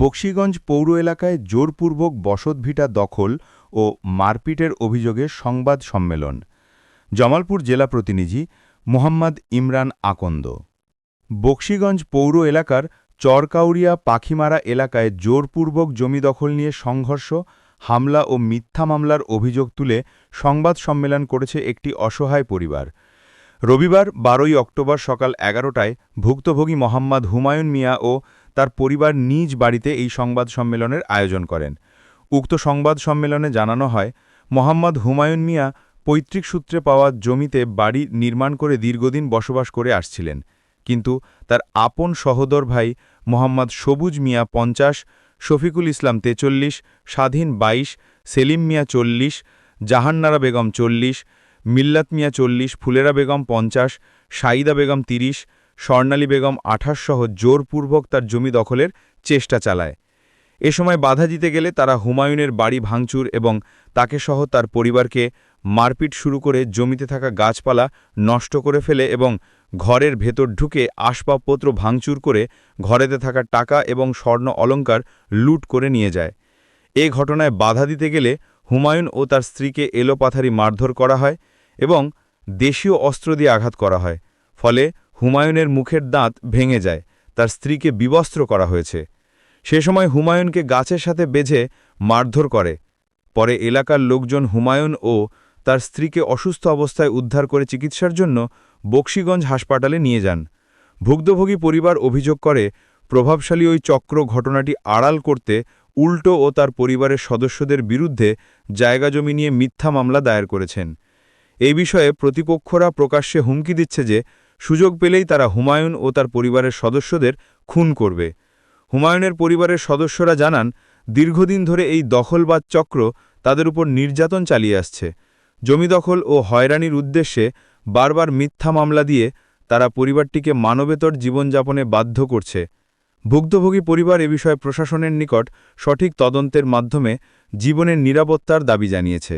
বক্সিগঞ্জ পৌর এলাকায় জোরপূর্বক বসতভিটা দখল ও মারপিটের অভিযোগে সংবাদ সম্মেলন। জামালপুর জেলা প্রতিনিধি মোহাম্মদ ইমরান আকন্দ। বক্সিগঞ্জ পৌর এলাকার চরকাউরিয়া পাখিমারা এলাকায় জোরপূর্বক জমি দখল নিয়ে সংঘর্ষ, হামলা ও মিথ্যা মামলার অভিযোগ তুলে সংবাদ সম্মেলন করেছে একটি অসহায় পরিবার। রবিবার বারোই অক্টোবর সকাল এগারোটায় ভুক্তভোগী মোহাম্মদ হুমায়ুন মিয়া ও তার পরিবার নিজ বাড়িতে এই সংবাদ সম্মেলনের আয়োজন করেন। উক্ত সংবাদ সম্মেলনে জানানো হয়, মোহাম্মদ হুমায়ুন মিয়া পৈতৃক সূত্রে পাওয়া জমিতে বাড়ি নির্মাণ করে দীর্ঘদিন বসবাস করে আসছিলেন। কিন্তু তার আপন সহোদর ভাই মোহাম্মদ সবুজ মিয়া পঞ্চাশ, শফিকুল ইসলাম তেচল্লিশ, স্বাধীন বাইশ, সেলিম মিয়া চল্লিশ, জাহান্নারা বেগম চল্লিশ, মিল্লাত মিয়া চল্লিশ, ফুলেরা বেগম পঞ্চাশ, সাইদা বেগম তিরিশ স্বর্ণালী বেগম আঠাশ সহ জোরপূর্বক তার জমি দখলের চেষ্টা চালায়। এ সময় বাধা দিতে গেলে তারা হুমায়ুনের বাড়ি ভাঙচুর এবং তাকে সহ তার পরিবারকে মারপিট শুরু করে জমিতে থাকা গাছপালা নষ্ট করে ফেলে এবং ঘরের ভেতর ঢুকে আসবাবপত্র ভাঙচুর করে ঘরেতে থাকা টাকা এবং স্বর্ণ অলঙ্কার লুট করে নিয়ে যায়। এ ঘটনায় বাধা দিতে গেলে হুমায়ুন ও তার স্ত্রীকে এলোপাথারি মারধর করা হয় এবং দেশীয় অস্ত্র দিয়ে আঘাত করা হয়। ফলে হুমায়ুনের মুখের দাঁত ভেঙে যায়, তার স্ত্রীকে বিবস্ত্র করা হয়েছে। সে সময় হুমায়ুনকে গাছের সাথে বেঁধে মারধর করে। পরে এলাকার লোকজন হুমায়ুন ও তার স্ত্রীকে অসুস্থ অবস্থায় উদ্ধার করে চিকিৎসার জন্য বক্সিগঞ্জ হাসপাতালে নিয়ে যান। ভুক্তভোগী পরিবার অভিযোগ করে, প্রভাবশালী ওই চক্র ঘটনাটি আড়াল করতে উল্টো ও তার পরিবারের সদস্যদের বিরুদ্ধে জায়গা জমি নিয়ে মিথ্যা মামলা দায়ের করেছেন। এই বিষয়ে প্রতিপক্ষরা প্রকাশ্যে হুমকি দিচ্ছে যে সুযোগ পেলেই তারা হুমায়ুন ও তার পরিবারের সদস্যদের খুন করবে। হুমায়ুনের পরিবারের সদস্যরা জানান, দীর্ঘদিন ধরে এই দখলবাদ চক্র তাদের উপর নির্যাতন চালিয়ে আসছে। জমি দখল ও হয়রানির উদ্দেশ্যে বারবার মিথ্যা মামলা দিয়ে তারা পরিবারটিকে মানবেতর জীবনযাপনে বাধ্য করছে। ভুক্তভোগী পরিবার এ বিষয়ে প্রশাসনের নিকট সঠিক তদন্তের মাধ্যমে জীবনের নিরাপত্তার দাবি জানিয়েছে।